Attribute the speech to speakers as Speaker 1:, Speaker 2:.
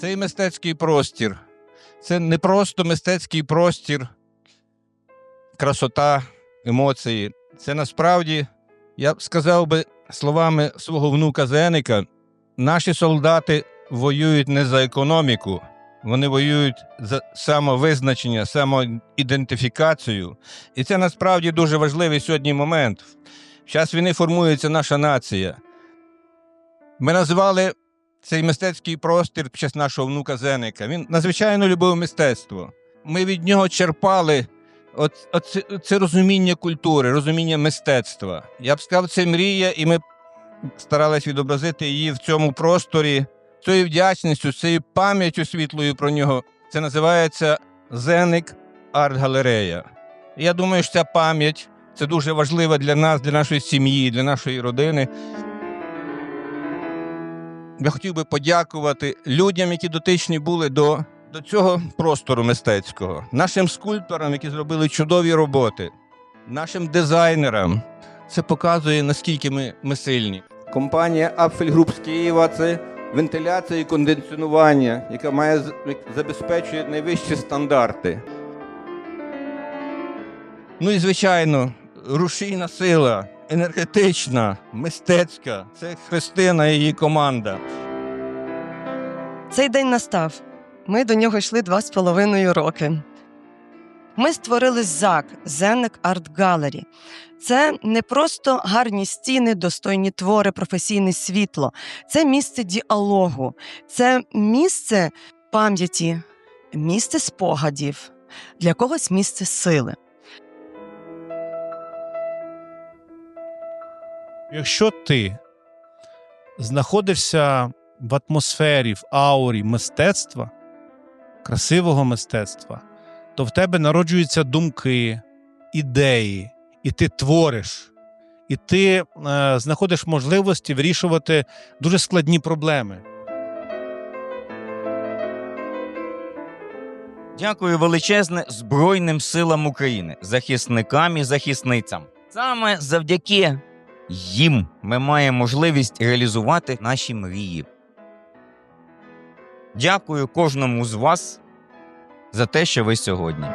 Speaker 1: Цей мистецький простір. Це не просто мистецький простір, красота, емоції. Це насправді, я б сказав би словами свого внука Зеника, наші солдати воюють не за економіку, вони воюють за самовизначення, самоідентифікацію. І це насправді дуже важливий сьогодні момент. В час війни формується наша нація. Ми називали цей мистецький простір під час нашого внука Зеника. Він надзвичайно любив мистецтво. Ми від нього черпали от, от це розуміння культури, розуміння мистецтва. Я б сказав, це мрія, і ми старалися відобразити її в цьому просторі цією вдячністю, цією пам'яттю світлою про нього. Це називається Зеник арт-галерея. Я думаю, що ця пам'ять це дуже важливо для нас, для нашої сім'ї, для нашої родини. Я хотів би подякувати людям, які дотичні були до, до цього простору мистецького, нашим скульпторам, які зробили чудові роботи, нашим дизайнерам. Це показує, наскільки ми, ми сильні. Компанія Group з Києва це вентиляція і кондиціонування, яка має забезпечує найвищі стандарти. Ну і звичайно, рушійна сила, енергетична, мистецька. Це Христина і її команда.
Speaker 2: Цей день настав. Ми до нього йшли два з половиною роки. Ми створили ЗАК Зенник Арт Галері. Це не просто гарні стіни, достойні твори, професійне світло. Це місце діалогу, це місце пам'яті, місце спогадів, для когось місце сили.
Speaker 3: Якщо ти знаходишся в атмосфері, в аурі мистецтва, красивого мистецтва, то в тебе народжуються думки, ідеї, і ти твориш, і ти е, знаходиш можливості вирішувати дуже складні проблеми.
Speaker 4: Дякую величезне Збройним силам України, захисникам і захисницям. Саме завдяки їм ми маємо можливість реалізувати наші мрії. Дякую кожному з вас за те, що ви сьогодні.